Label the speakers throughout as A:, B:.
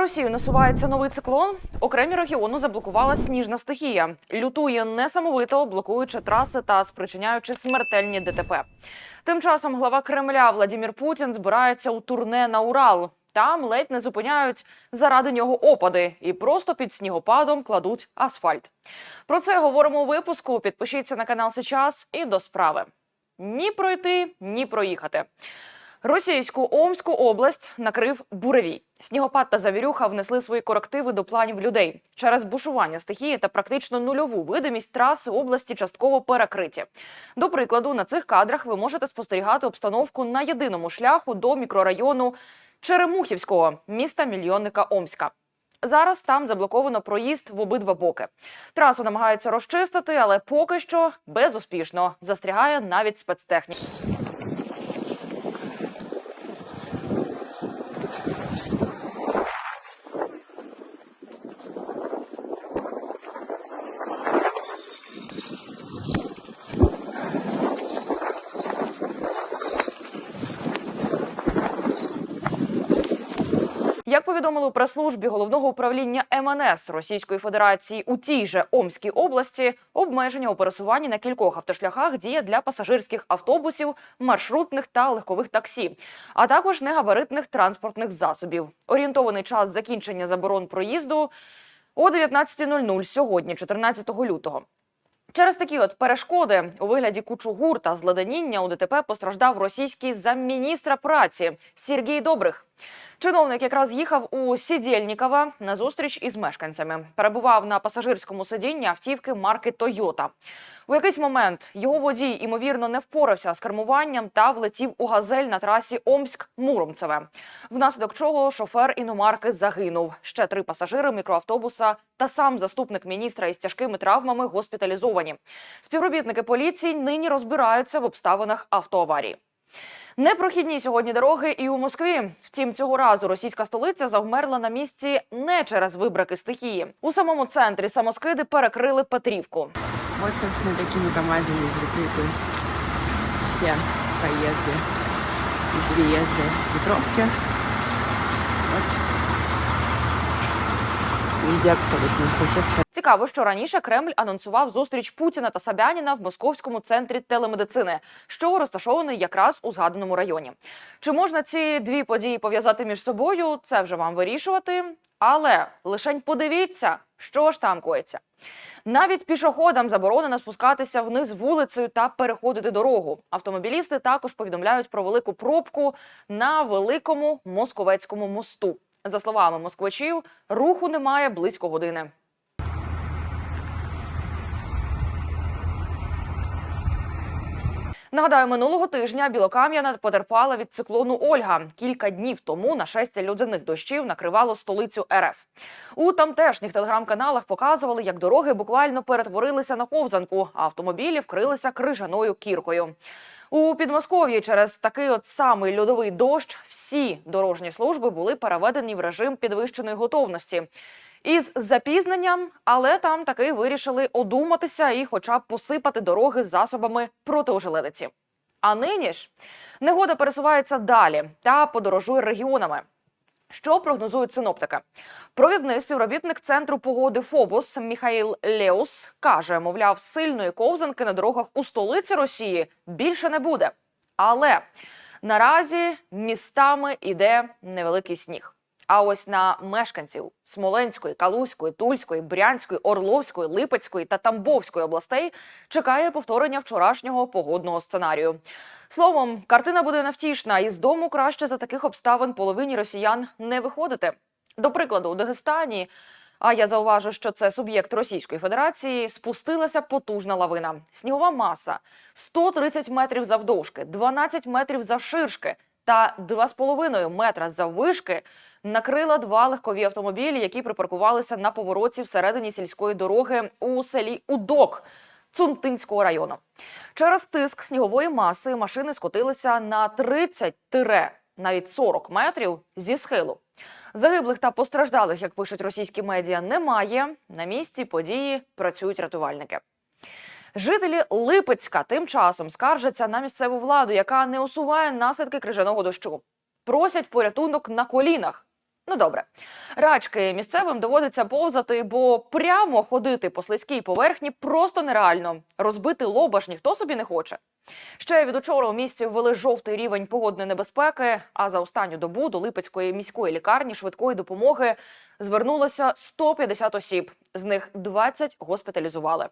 A: Росію насувається новий циклон. Окремі регіони заблокувала сніжна стихія. Лютує несамовито, блокуючи траси та спричиняючи смертельні ДТП. Тим часом глава Кремля Владимир Путін збирається у турне на Урал. Там ледь не зупиняють заради нього опади і просто під снігопадом кладуть асфальт. Про це говоримо у випуску. Підпишіться на канал сейчас і до справи. Ні пройти, ні проїхати. Російську Омську область накрив буревій. Снігопад та завірюха внесли свої корективи до планів людей. Через бушування стихії та практично нульову видимість траси області частково перекриті. До прикладу, на цих кадрах ви можете спостерігати обстановку на єдиному шляху до мікрорайону Черемухівського міста мільйонника Омська. Зараз там заблоковано проїзд в обидва боки. Трасу намагаються розчистити, але поки що безуспішно застрягає навіть спецтехніка. Як повідомили прес-службі головного управління МНС Російської Федерації у тій же Омській області, обмеження у пересуванні на кількох автошляхах діє для пасажирських автобусів, маршрутних та легкових таксі, а також негабаритних транспортних засобів. Орієнтований час закінчення заборон проїзду о 19.00 сьогодні, 14 лютого. Через такі от перешкоди у вигляді кучугур та зледеніння у ДТП постраждав російський замміністра праці Сергій Добрих. Чиновник якраз їхав у Сідєльнікова на зустріч із мешканцями. Перебував на пасажирському сидінні автівки марки Тойота. У якийсь момент його водій імовірно не впорався з кермуванням та влетів у газель на трасі Омськ-Муромцеве. Внаслідок чого шофер іномарки загинув. Ще три пасажири мікроавтобуса та сам заступник міністра із тяжкими травмами госпіталізовані. Співробітники поліції нині розбираються в обставинах автоаварії. Непрохідні сьогодні дороги і у Москві. Втім, цього разу російська столиця завмерла на місці не через вибраки стихії. У самому центрі самоскиди перекрили Петрівку.
B: Вот, собственно, такими КАМАЗами прикрыты все проезды и переезды Петровки. Вот. Везде абсолютно.
A: Цікаво, що раніше Кремль анонсував зустріч Путіна та Собяніна в московському центрі телемедицини, що розташований якраз у згаданому районі. Чи можна ці дві події пов'язати між собою? Це вже вам вирішувати. Але лишень подивіться, що ж там коїться. Навіть пішоходам заборонено спускатися вниз вулицею та переходити дорогу. Автомобілісти також повідомляють про велику пробку на великому московецькому мосту. За словами москвичів, руху немає близько години. Нагадаю, минулого тижня Білокам'яна потерпала від циклону Ольга. Кілька днів тому нашестя людяних дощів накривало столицю РФ. У тамтешніх телеграм-каналах показували, як дороги буквально перетворилися на ковзанку, а автомобілі вкрилися крижаною кіркою. У Підмосков'ї через такий от самий льодовий дощ всі дорожні служби були переведені в режим підвищеної готовності. Із запізненням, але там таки вирішили одуматися і, хоча б посипати дороги засобами протиожеледиці. А нині ж негода пересувається далі та подорожує регіонами. Що прогнозують синоптики? Провідний співробітник центру погоди Фобос Міхаїл Леус каже: мовляв, сильної ковзанки на дорогах у столиці Росії більше не буде. Але наразі містами іде невеликий сніг. А ось на мешканців Смоленської, Калузької, Тульської, Брянської, Орловської, Липецької та Тамбовської областей чекає повторення вчорашнього погодного сценарію. Словом, картина буде невтішна, і з дому краще за таких обставин половині росіян не виходити. До прикладу, у Дагестані. А я зауважу, що це суб'єкт Російської Федерації. Спустилася потужна лавина. Снігова маса 130 метрів завдовжки, 12 метрів завширшки та 2,5 метра заввишки накрила два легкові автомобілі, які припаркувалися на повороті всередині сільської дороги у селі Удок. Цунтинського району через тиск снігової маси машини скотилися на 30 тире, навіть 40 метрів зі схилу. Загиблих та постраждалих, як пишуть російські медіа, немає. На місці події працюють рятувальники. Жителі Липецька тим часом скаржаться на місцеву владу, яка не усуває наслідки крижаного дощу. Просять порятунок на колінах. Ну добре, рачки місцевим доводиться повзати, бо прямо ходити по слизькій поверхні просто нереально. Розбити лоба ж ніхто собі не хоче. Ще від учора у місті ввели жовтий рівень погодної небезпеки. А за останню добу до Липецької міської лікарні швидкої допомоги звернулося 150 осіб. З них 20 госпіталізували.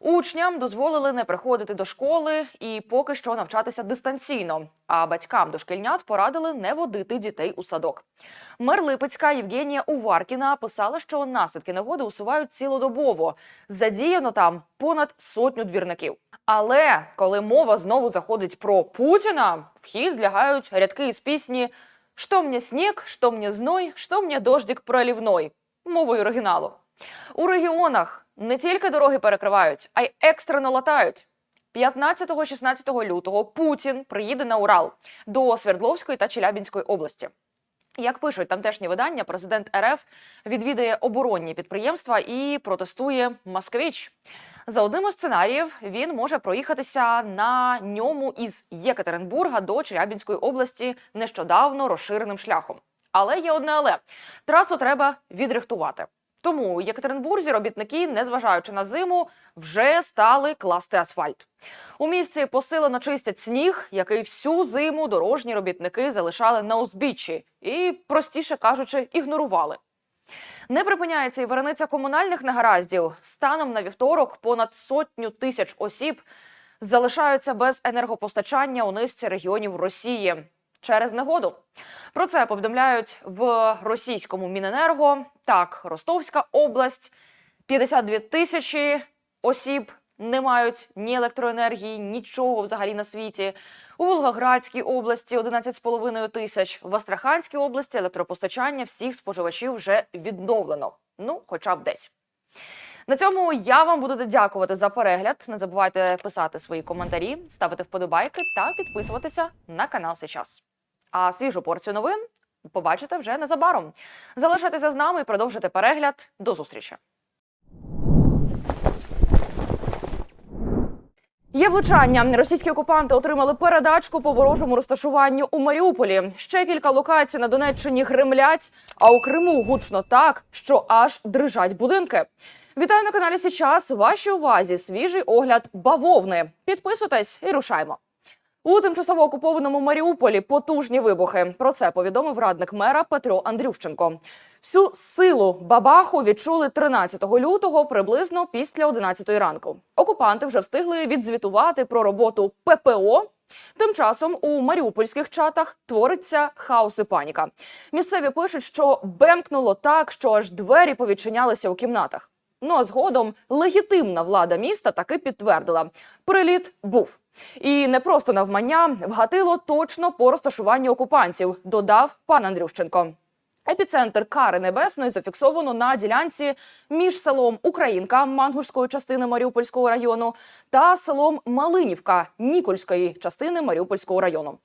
A: Учням дозволили не приходити до школи і поки що навчатися дистанційно. А батькам дошкільнят порадили не водити дітей у садок. Мер Липецька Євгенія Уваркіна писала, що наслідки негоди усувають цілодобово. Задіяно там понад сотню двірників. Але коли мова знову заходить про Путіна, в хід лягають рядки із пісні «Що мені сніг, що мені зной, що мені дождик проливной» мовою оригіналу. У регіонах не тільки дороги перекривають, а й екстрено латають. 15-16 лютого Путін приїде на Урал до Свердловської та Челябінської області. Як пишуть тамтешні видання, президент РФ відвідає оборонні підприємства і протестує Москвич. За одним із сценаріїв він може проїхатися на ньому із Єкатеринбурга до Челябінської області нещодавно розширеним шляхом. Але є одне але трасу треба відрихтувати. Тому у Єкатеринбурзі робітники, незважаючи на зиму, вже стали класти асфальт. У місті посилено чистять сніг, який всю зиму дорожні робітники залишали на узбіччі і, простіше кажучи, ігнорували. Не припиняється і варениця комунальних негараздів. Станом на вівторок понад сотню тисяч осіб залишаються без енергопостачання у низці регіонів Росії через негоду. Про це повідомляють в російському Міненерго. Так, Ростовська область 52 тисячі осіб не мають ні електроенергії, нічого взагалі на світі. У Волгоградській області 11,5 тисяч. В Астраханській області електропостачання всіх споживачів вже відновлено. Ну, хоча б десь. На цьому я вам буду дякувати за перегляд. Не забувайте писати свої коментарі, ставити вподобайки та підписуватися на канал Сейчас. А свіжу порцію новин побачите вже незабаром. Залишайтеся з нами і продовжуйте перегляд. До зустрічі. Є влучання. Російські окупанти отримали передачку по ворожому розташуванню у Маріуполі. Ще кілька локацій на Донеччині гремлять, а у Криму гучно так, що аж дрижать будинки. Вітаю на каналі Січас. Вашій увазі свіжий огляд бавовни. Підписуйтесь і рушаймо. У тимчасово окупованому Маріуполі потужні вибухи. Про це повідомив радник мера Петро Андрющенко. Всю силу бабаху відчули 13 лютого, приблизно після 11 ранку. Окупанти вже встигли відзвітувати про роботу ППО. Тим часом у маріупольських чатах твориться хаос і паніка. Місцеві пишуть, що бемкнуло так, що аж двері повідчинялися у кімнатах. Ну а згодом легітимна влада міста таки підтвердила, приліт був. І не просто навмання вгатило точно по розташуванню окупантів, додав пан Андрющенко. Епіцентр кари небесної зафіксовано на ділянці між селом Українка Мангушської частини Маріупольського району та селом Малинівка Нікольської частини Маріупольського району.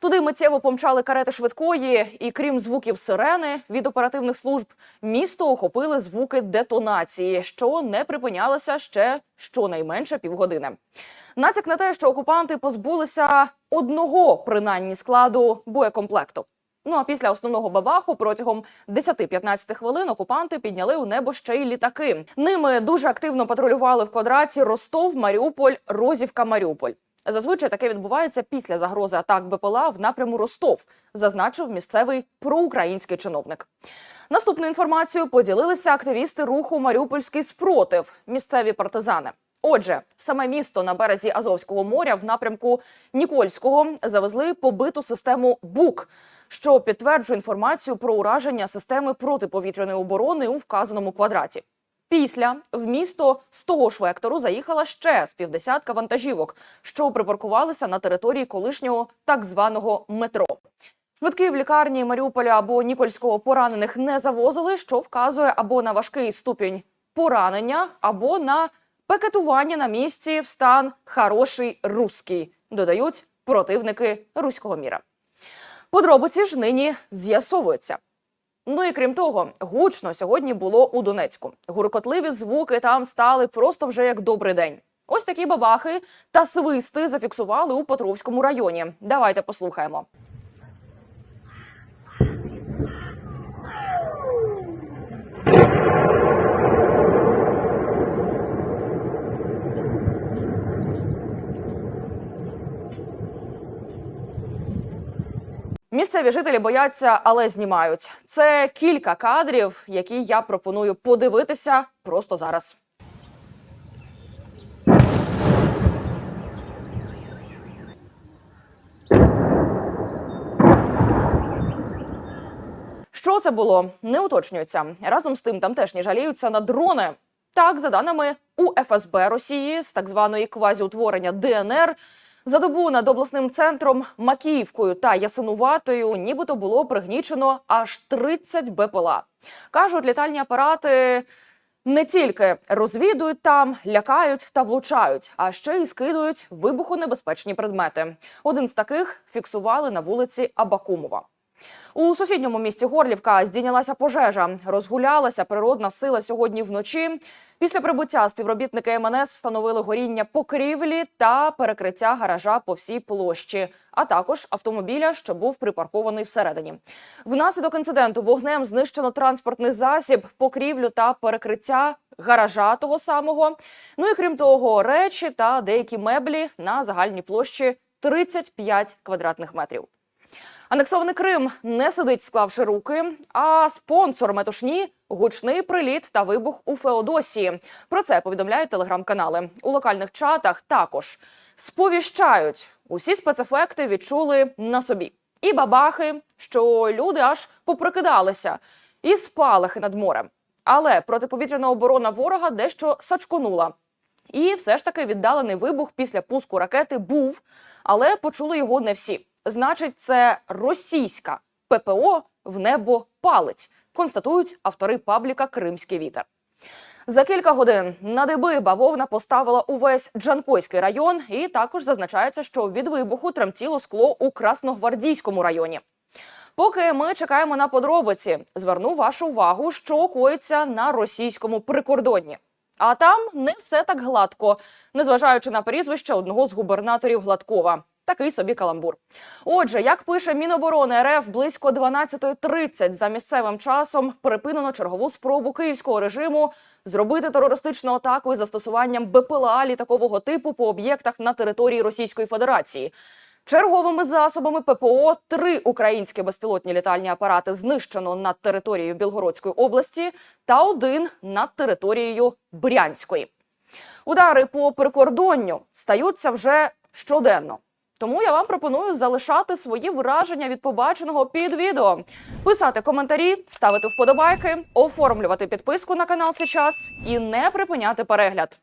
A: Туди миттєво помчали карети швидкої, і крім звуків сирени від оперативних служб, місто охопили звуки детонації, що не припинялося ще щонайменше півгодини. Натяк на те, що окупанти позбулися одного принаймні складу боєкомплекту. Ну а після основного бабаху протягом 10-15 хвилин окупанти підняли у небо ще й літаки. Ними дуже активно патрулювали в квадраті Ростов, Маріуполь, Розівка, Маріуполь. Зазвичай таке відбувається після загрози атак БПЛА в напряму Ростов, зазначив місцевий проукраїнський чиновник. Наступну інформацію поділилися активісти руху Маріупольський спротив, місцеві партизани. Отже, саме місто на березі Азовського моря в напрямку Нікольського завезли побиту систему БУК, що підтверджує інформацію про ураження системи протиповітряної оборони у вказаному квадраті. Після в місто з того ж вектору заїхала ще з півдесятка вантажівок, що припаркувалися на території колишнього так званого метро. Швидки в лікарні Маріуполя або Нікольського поранених не завозили, що вказує або на важкий ступінь поранення, або на пекетування на місці в стан хороший русський, додають противники руського міра. Подробиці ж нині з'ясовуються. Ну і крім того, гучно сьогодні було у Донецьку. Гуркотливі звуки там стали просто вже як добрий день. Ось такі бабахи та свисти зафіксували у Покровському районі. Давайте послухаємо. Місцеві жителі бояться, але знімають. Це кілька кадрів, які я пропоную подивитися просто зараз. Що це було, не уточнюється. Разом з тим тамтешні жаліються на дрони. Так, за даними у ФСБ Росії з так званої квазіутворення ДНР, за добу над обласним центром Макіївкою та Ясинуватою нібито було пригнічено аж 30 БПЛА. Кажуть, літальні апарати не тільки розвідують там, лякають та влучають, а ще й скидують вибухонебезпечні предмети. Один з таких фіксували на вулиці Абакумова. У сусідньому місті Горлівка здійнялася пожежа. Розгулялася природна сила сьогодні вночі. Після прибуття співробітники МНС встановили горіння покрівлі та перекриття гаража по всій площі, а також автомобіля, що був припаркований всередині. Внаслідок інциденту вогнем знищено транспортний засіб, покрівлю та перекриття гаража того самого. Ну і крім того, речі та деякі меблі на загальній площі 35 квадратних метрів. Анексований Крим не сидить, склавши руки. А спонсор метушні гучний приліт та вибух у Феодосії. Про це повідомляють телеграм-канали. У локальних чатах також сповіщають усі спецефекти відчули на собі. І бабахи, що люди аж поприкидалися, і спалахи над морем. Але протиповітряна оборона ворога дещо сачконула. І все ж таки віддалений вибух після пуску ракети був, але почули його не всі. Значить, це російська ППО в небо палить, констатують автори пабліка Кримський вітер. За кілька годин на диби бавовна поставила увесь Джанкойський район, і також зазначається, що від вибуху тремтіло скло у Красногвардійському районі. Поки ми чекаємо на подробиці, зверну вашу увагу, що коїться на російському прикордонні. А там не все так гладко, незважаючи на прізвище одного з губернаторів Гладкова. Такий собі каламбур. Отже, як пише Міноборони РФ, близько 12.30 за місцевим часом припинено чергову спробу київського режиму зробити терористичну атаку із застосуванням БПЛА літакового типу по об'єктах на території Російської Федерації. Черговими засобами ППО три українські безпілотні літальні апарати знищено над територією Білгородської області та один над територією Брянської. Удари по прикордонню стаються вже щоденно. Тому я вам пропоную залишати свої враження від побаченого під відео, писати коментарі, ставити вподобайки, оформлювати підписку на канал сейчас і не припиняти перегляд.